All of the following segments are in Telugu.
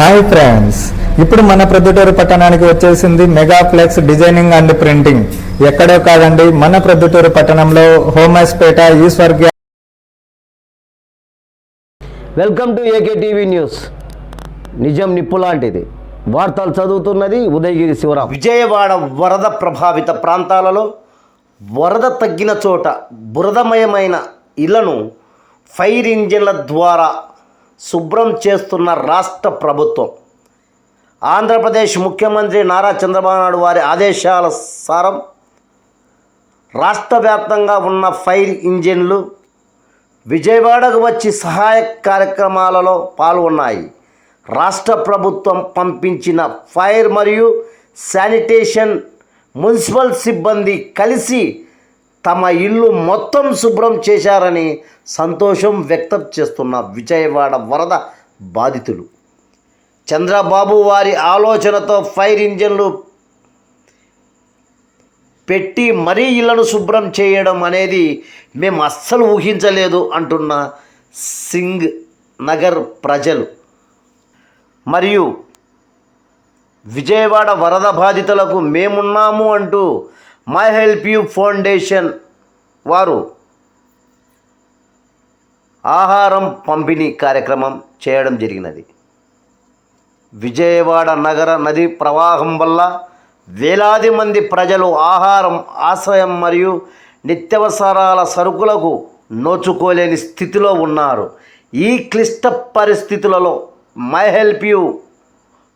హాయ్ ఫ్రెండ్స్ ఇప్పుడు మన ప్రొద్దుటూరు పట్టణానికి వచ్చేసింది mega flex designing and printing ఎక్కడో కాదండి మన ప్రొద్దుటూరు పట్టణంలో హోమస్పేట ఈశ్వర్ గ్యా- welcome to AK TV news నిజం నిప్పు లాంటిది. వార్తలు చదువుతున్నది ఉదయగిరి శివరాం విజయవాడ వరద ప్రభావిత ప్రాంతాలలో వరద తగ్గిన చోట బురదమయమైన ఇళ్ళను ఫైర్ ఇంజిన్ల ద్వారా శుభ్రం చేస్తున్న రాష్ట్ర ప్రభుత్వం. ఆంధ్రప్రదేశ్ ముఖ్యమంత్రి నారా చంద్రబాబు నాయుడు వారి ఆదేశాల సారం రాష్ట్ర వ్యాప్తంగా ఉన్న ఫైర్ ఇంజిన్లు విజయవాడకు వచ్చి సహాయ కార్యక్రమాలలో పాల్గొన్నాయి. రాష్ట్ర ప్రభుత్వం పంపించిన ఫైర్ మరియు శానిటేషన్ మున్సిపల్ సిబ్బంది కలిసి తమ ఇల్లు మొత్తం శుభ్రం చేశారని సంతోషం వ్యక్తం చేస్తున్న విజయవాడ వరద బాధితులు. చంద్రబాబు వారి ఆలోచనతో ఫైర్ ఇంజన్లు పెట్టి మరీ ఇళ్ళను శుభ్రం చేయడం అనేది మేము అస్సలు ఊహించలేదు అంటున్న సింగ్ నగర్ ప్రజలు. మరియు విజయవాడ వరద బాధితులకు మేమున్నాము అంటూ మై హెల్ప్ యూ ఫౌండేషన్ వారు ఆహారం పంపిణీ కార్యక్రమం చేయడం జరిగినది. విజయవాడ నగర నది ప్రవాహం వల్ల వేలాది మంది ప్రజలు ఆహారం ఆశ్రయం మరియు నిత్యవసరాల సరుకులకు నోచుకోలేని స్థితిలో ఉన్నారు. ఈ క్లిష్ట పరిస్థితులలో my help you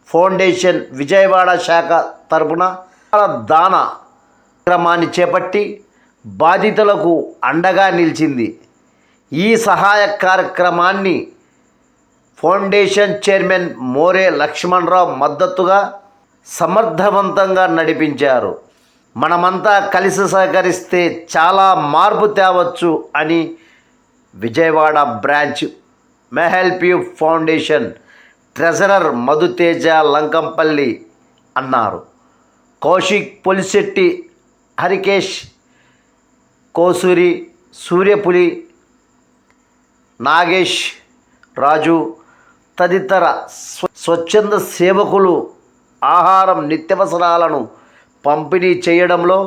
foundation Vijayawada శాఖ తరపున దాన క్రమాన్ని చేపట్టి బాధితులకు అండగా నిలిచింది. ఈ సహాయ కార్యక్రమాన్ని ఫౌండేషన్ చైర్మన్ మోరే లక్ష్మణరావు మద్దతుగా సమర్థవంతంగా నడిపించారు. మనమంతా కలిసి సహకరిస్తే చాలా మార్పు తేవచ్చు అని Vijayawada branch my help you foundation treasurer Madhuteja Lankampalli అన్నారు. కౌశిక్ పొలిశెట్టి హరికేష్ కోసూరి సూర్యపులి నాగేష్ రాజు తదితర స్వ స్వచ్ఛంద సేవకులు ఆహారం నిత్యవసరాలను పంపిణీ చేయడంలో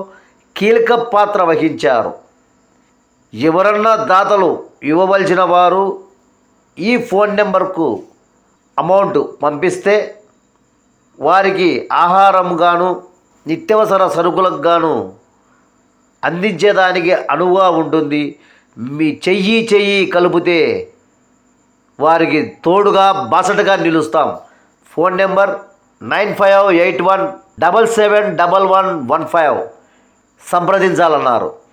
కీలక పాత్ర వహించారు. ఎవరన్నా దాతలు ఇవ్వవలసిన వారు ఈ ఫోన్ నెంబర్కు అమౌంట్ పంపిస్తే వారికి ఆహారం గాను నిత్యవసర సరుకులకు గాను అందించేదానికి అనువుగా ఉంటుంది. మీ చెయ్యి చెయ్యి కలిపితే వారికి తోడుగా బాసటగా నిలుస్తాం. Phone number nine five eight one double seven double one one five. సంప్రదించాలన్నారు.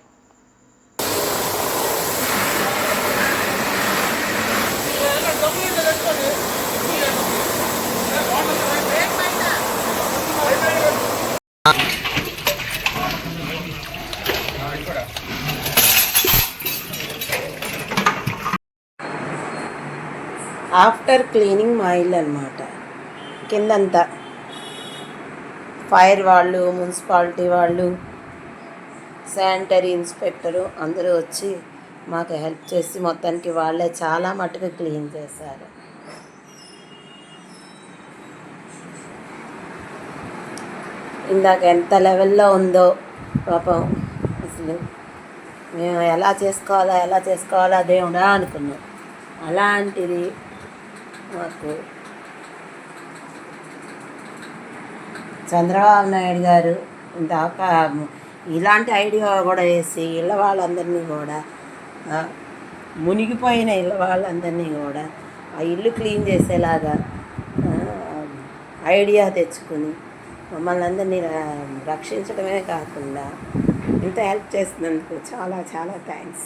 After cleaning మా ఇల్లు అనమాట కిందంతా. ఫైర్ వాళ్ళు మున్సిపాలిటీ వాళ్ళు శానిటరీ ఇన్స్పెక్టరు అందరూ వచ్చి మాకు హెల్ప్ చేసి మొత్తానికి వాళ్ళే చాలా మటుకు క్లీన్ చేశారు. ఇందాక ఎంత లెవెల్లో ఉందో పాపం అసలు మేము ఎలా చేసుకోవాలా ఎలా చేసుకోవాలా దేవుడా అనుకున్నాం. అలాంటిది మాకు చంద్రబాబు నాయుడు గారు దాకా ఇలాంటి ఐడియా కూడా వేసి ఇళ్ళ వాళ్ళందరినీ కూడా మునిగిపోయిన ఇళ్ళ వాళ్ళందరినీ కూడా ఆ ఇల్లు క్లీన్ చేసేలాగా ఐడియా తెచ్చుకుని మమ్మల్ని అందరినీ రక్షించడమే కాకుండా ఇంత హెల్ప్ చేసినందుకు చాలా చాలా థ్యాంక్స్.